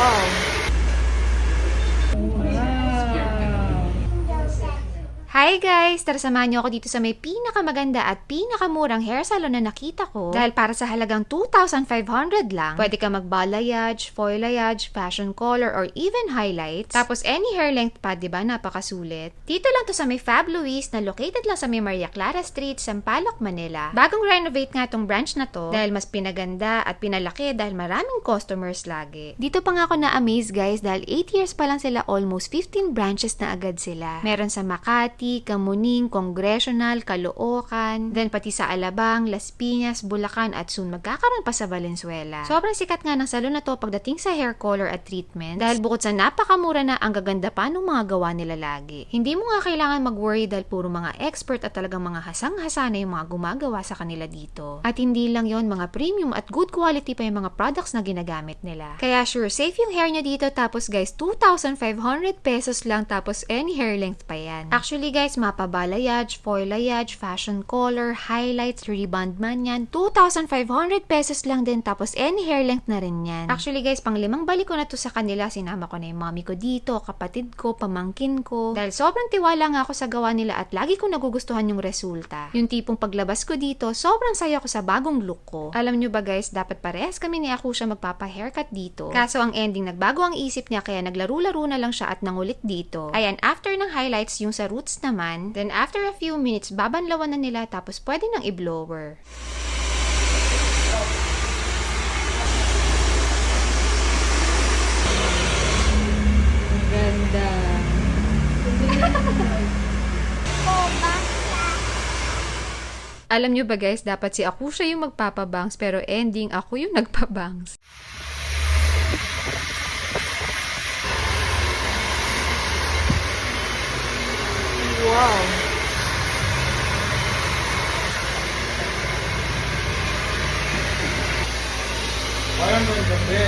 Wow. Hi guys! Tara samahan niyo ako dito sa may pinakamaganda at pinakamurang hair salon na nakita ko. Dahil para sa halagang 2,500 lang, pwede ka mag-balayage, foilayage, fashion color, or even highlights. Tapos any hair length pa, di ba? Napakasulit. Dito lang to sa may Fab Luis na located lang sa may Maria Clara Street, Sampaloc, Manila. Bagong renovate nga tong branch na to dahil mas pinaganda at pinalaki dahil maraming customers lagi. Dito pa nga ako na-amaze guys dahil 8 years pa lang sila almost 15 branches na agad sila. Meron sa Makati, Kamuning, Congressional, Caloocan, then pati sa Alabang, Las Piñas, Bulacan at soon magkakaroon pa sa Valenzuela. Sobrang sikat nga ng salon na to pagdating sa hair color at treatment dahil bukod sa napakamura na ang gaganda pa ng mga gawa nila lagi. Hindi mo nga kailangan mag-worry dahil puro mga expert at talagang mga hasang-hasa na yung mga gumagawa sa kanila dito. At hindi lang yon mga premium at good quality pa yung mga products na ginagamit nila. Kaya sure, safe yung hair nyo dito tapos guys, 2,500 pesos lang tapos any hair length pa yan. Actually guys, mapabalayage, foilayage, fashion color, highlights, rebond man yan. 2,500 pesos lang din tapos any hair length na rin yan. Actually guys, pang limang balik ko na to sa kanila. Sinama ko na yung mommy ko dito, kapatid ko, pamangkin ko. Dahil sobrang tiwala nga ako sa gawa nila at lagi ko nagugustuhan yung resulta. Yung tipong paglabas ko dito, sobrang saya ko sa bagong look ko. Alam nyo ba guys, dapat parehas kami ni Akusha magpapa-haircut dito. Kaso ang ending, nagbago ang isip niya kaya naglaro-laro na lang siya at nangulit dito. Ayan, after ng highlights yung sa roots naman, then after a few minutes, babanlawan na nila tapos pwede nang i-blower. Ganda. Alam nyo ba guys, dapat si Akusha yung magpapabangs pero ending ako yung nagpabangs. Wow. Parang doon gabi.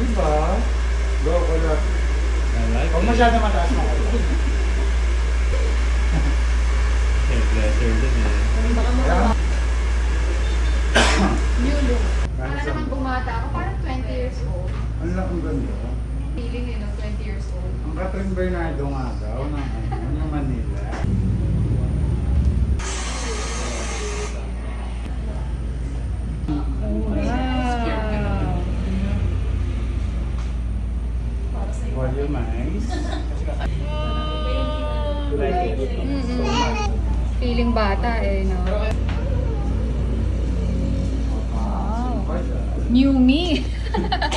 Di ba? Go Huwag it. masyado mataas na kayo. Hair pleasure din eh. Kaya, New look. Parang Para sa- naman bumata ako. Parang 20 years old. Feeling yun, no? 20 years old. Ang Catherine Bernardo nga daw ng ano, ng Manila. Volumize. Like it. So much. Feeling bata eh, no? Wow. New me.